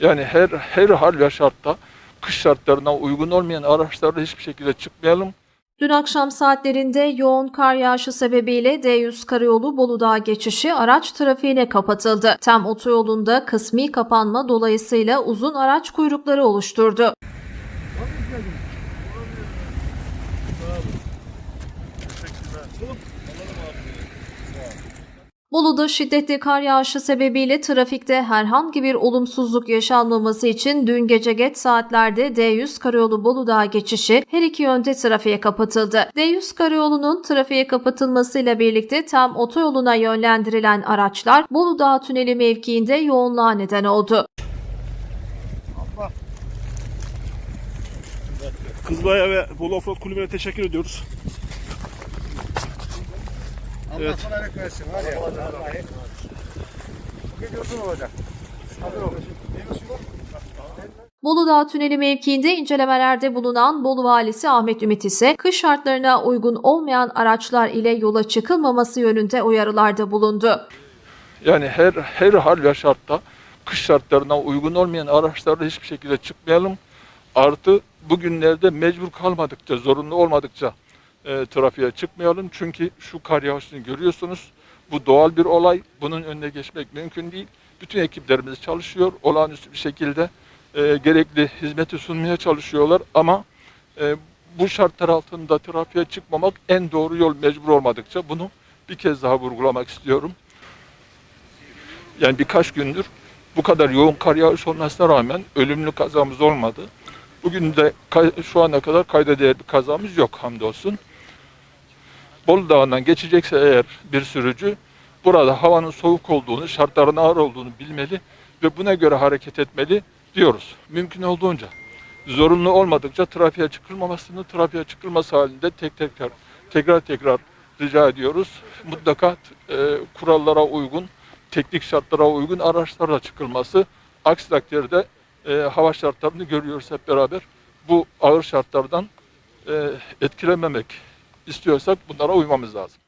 Yani her her hal ve şartta kış şartlarına uygun olmayan araçlarda hiçbir şekilde çıkmayalım. Dün akşam saatlerinde yoğun kar yağışı sebebiyle D100 karayolu Bolu geçişi araç trafiğine kapatıldı. Tem otoyolunda kısmi kapanma dolayısıyla uzun araç kuyrukları oluşturdu. Bolu'da şiddetli kar yağışı sebebiyle trafikte herhangi bir olumsuzluk yaşanmaması için dün gece geç saatlerde D100 Karayolu Bolu Dağı geçişi her iki yönde trafiğe kapatıldı. D100 Karayolu'nun trafiğe kapatılmasıyla birlikte tam otoyoluna yönlendirilen araçlar Bolu Dağı Tüneli mevkiinde yoğunluğa neden oldu. Kızılay'a ve Bolu Offroad Kulübü'ne teşekkür ediyoruz. Allah Evet. kolaylık versin var ya. Vallahi. Bugün uzun olacak. Hazır olun. Bolu Dağı Tüneli mevkiinde incelemelerde bulunan Bolu Valisi Ahmet Ümit ise kış şartlarına uygun olmayan araçlar ile yola çıkılmaması yönünde uyarılarda bulundu. Yani her her hal ve şartta kış şartlarına uygun olmayan araçlarda hiçbir şekilde çıkmayalım. Artı bugünlerde mecbur kalmadıkça, zorunlu olmadıkça e, trafiğe çıkmayalım. Çünkü şu kar yağışını görüyorsunuz. Bu doğal bir olay. Bunun önüne geçmek mümkün değil. Bütün ekiplerimiz çalışıyor. Olağanüstü bir şekilde e, gerekli hizmeti sunmaya çalışıyorlar. Ama e, bu şartlar altında trafiğe çıkmamak en doğru yol mecbur olmadıkça bunu bir kez daha vurgulamak istiyorum. Yani birkaç gündür bu kadar yoğun kar yağış olmasına rağmen ölümlü kazamız olmadı. Bugün de şu ana kadar kayda değer bir kazamız yok hamdolsun. Bolu Dağı'ndan geçecekse eğer bir sürücü burada havanın soğuk olduğunu, şartların ağır olduğunu bilmeli ve buna göre hareket etmeli diyoruz. Mümkün olduğunca. Zorunlu olmadıkça trafiğe çıkılmamasını, trafiğe çıkılması halinde tek tekrar tekrar tekrar rica ediyoruz. Mutlaka e, kurallara uygun, teknik şartlara uygun araçlarla çıkılması. Aksi takdirde e, hava şartlarını görüyoruz hep beraber. Bu ağır şartlardan e, etkilenmemek istiyorsak bunlara uymamız lazım.